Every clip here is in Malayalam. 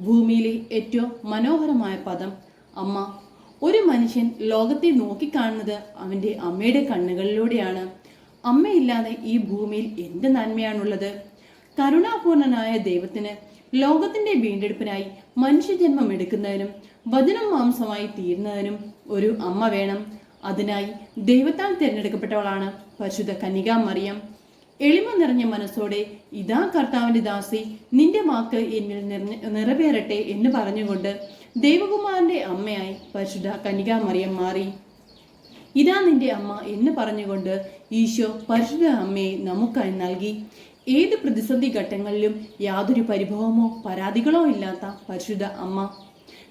ഭൂമിയിലെ ഏറ്റവും മനോഹരമായ പദം അമ്മ. ഒരു മനുഷ്യൻ ലോകത്തെ നോക്കിക്കാണുന്നത് അവന്റെ അമ്മയുടെ കണ്ണുകളിലൂടെയാണ്. അമ്മയില്ലാതെ ഈ ഭൂമിയിൽ എന്ത് നന്മയാണുള്ളത്? കരുണാപൂർണനായ ദൈവത്തിന് ലോകത്തിന്റെ വീണ്ടെടുപ്പിനായി മനുഷ്യജന്മം എടുക്കുന്നതിനും വചനം മാംസമായി തീരുന്നതിനും ഒരു അമ്മ വേണം. അതിനായി ദൈവത്താൽ തിരഞ്ഞെടുക്കപ്പെട്ടവളാണ് പരിശുദ്ധ കനികാ മറിയം. എളിമ നിറഞ്ഞ മനസ്സോടെ ഇതാ കർത്താവിന്റെ ദാസി നിന്റെ വാക്ക് എന്നിൽ നിറവേറട്ടെ എന്ന് പറഞ്ഞുകൊണ്ട് ദേവകുമാരന്റെ അമ്മയായി പരിശുദ്ധ കനികാമറിയം മാറി. ഇതാ നിന്റെ അമ്മ എന്ന് പറഞ്ഞുകൊണ്ട് ഈശോ പരിശുദ്ധ അമ്മയെ നമുക്കായി നൽകി. ഏത് പ്രതിസന്ധി ഘട്ടങ്ങളിലും യാതൊരു പരിഭവമോ പരാതികളോ ഇല്ലാത്ത പരിശുദ്ധ അമ്മ.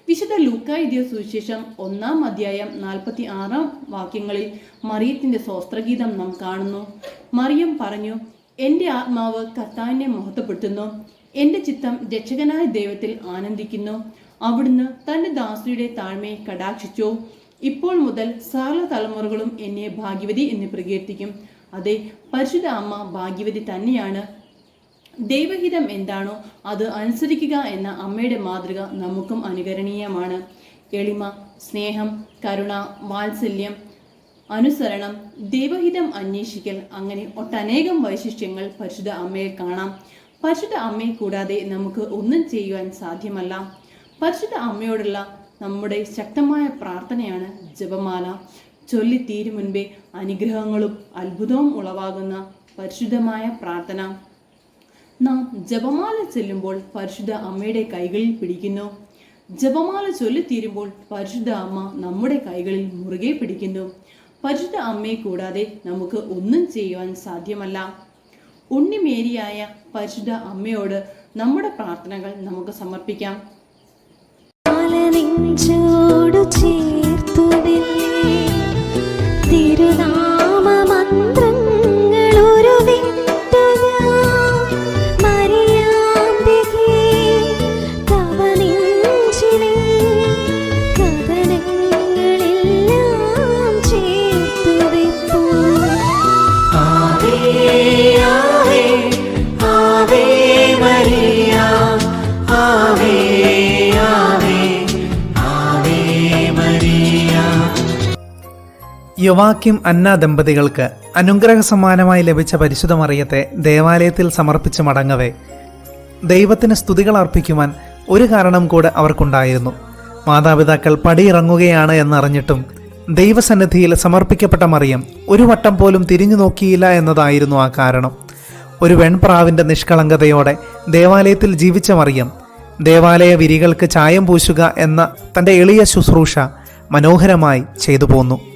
വിശുദ്ധ ലൂക്കായുധിയ സുവിശേഷം ഒന്നാം അധ്യായം നാൽപ്പത്തി ആറാം വാക്യങ്ങളിൽ മറിയത്തിന്റെ സ്വസ്ത്രഗീതം നാം കാണുന്നു. മറിയം പറഞ്ഞു എന്റെ ആത്മാവ് കർത്താവിനെ മഹത്വപ്പെടുത്തുന്നു. എന്റെ ചിത്തം രക്ഷകനായ ദൈവത്തിൽ ആനന്ദിക്കുന്നു. അവിടുന്ന് തന്റെ ദാസിയുടെ താഴ്മയെ കടാക്ഷിച്ചു. ഇപ്പോൾ മുതൽ സകല തലമുറകളും എന്നെ ഭാഗ്യവതി എന്ന് പ്രകീർത്തിക്കും. അതെ പരിശുദ്ധ അമ്മ ഭാഗ്യവതി തന്നെയാണ്. ദൈവഹിതം എന്താണോ അത് അനുസരിക്കുക എന്ന അമ്മയുടെ മാതൃക നമുക്കും അനുകരണീയമാണ്. എളിമ സ്നേഹം കരുണ വാത്സല്യം അനുസരണം ദൈവഹിതം അന്വേഷിക്കൽ അങ്ങനെ ഒട്ടനേകം വൈശിഷ്ട്യങ്ങൾ പരിശുദ്ധ അമ്മയിൽ കാണാം. പരിശുദ്ധ അമ്മയെ കൂടാതെ നമുക്ക് ഒന്നും ചെയ്യുവാൻ സാധ്യമല്ല. പരിശുദ്ധ അമ്മയോടുള്ള നമ്മുടെ ശക്തമായ പ്രാർത്ഥനയാണ് ജപമാല. ചൊല്ലി ചൊല്ലിത്തീരും മുൻപേ അനുഗ്രഹങ്ങളും അത്ഭുതവും ഉളവാകുന്ന പരിശുദ്ധമായ പ്രാർത്ഥന. നാം ജപമാല ചൊല്ലുമ്പോൾ പരിശുദ്ധ അമ്മയുടെ കൈകളിൽ പിടിക്കുന്നു. ജപമാല ചൊല്ലിത്തീരുമ്പോൾ പരിശുദ്ധ അമ്മ നമ്മുടെ കൈകളിൽ മുറുകെ പിടിക്കുന്നു. പരിശുദ്ധ അമ്മയെ കൂടാതെ നമുക്ക് ഒന്നും ചെയ്യുവാൻ സാധ്യമല്ല. ഉണ്ണിമേരിയായ പരിശുദ്ധ അമ്മയോട് നമ്മുടെ പ്രാർത്ഥനകൾ നമുക്ക് സമർപ്പിക്കാം. യുവാക്യം അന്ന ദമ്പതികൾക്ക് അനുഗ്രഹ സമ്മാനമായി ലഭിച്ച പരിശുദ്ധമറിയത്തെ ദേവാലയത്തിൽ സമർപ്പിച്ച് മടങ്ങവേ. ദൈവത്തിന് സ്തുതികൾ അർപ്പിക്കുവാൻ ഒരു കാരണം കൂടെ അവർക്കുണ്ടായിരുന്നു. മാതാപിതാക്കൾ പടിയിറങ്ങുകയാണ് എന്നറിഞ്ഞിട്ടും ദൈവസന്നിധിയിൽ സമർപ്പിക്കപ്പെട്ട മറിയം ഒരു വട്ടം പോലും തിരിഞ്ഞു നോക്കിയില്ല എന്നതായിരുന്നു ആ കാരണം. ഒരു വെൺപ്രാവിന്റെ നിഷ്കളങ്കതയോടെ ദേവാലയത്തിൽ ജീവിച്ച മറിയം ദേവാലയ വിരികൾക്ക് ചായം പൂശുക എന്ന തന്റെ എളിയ ശുശ്രൂഷ മനോഹരമായി ചെയ്തു പോന്നു.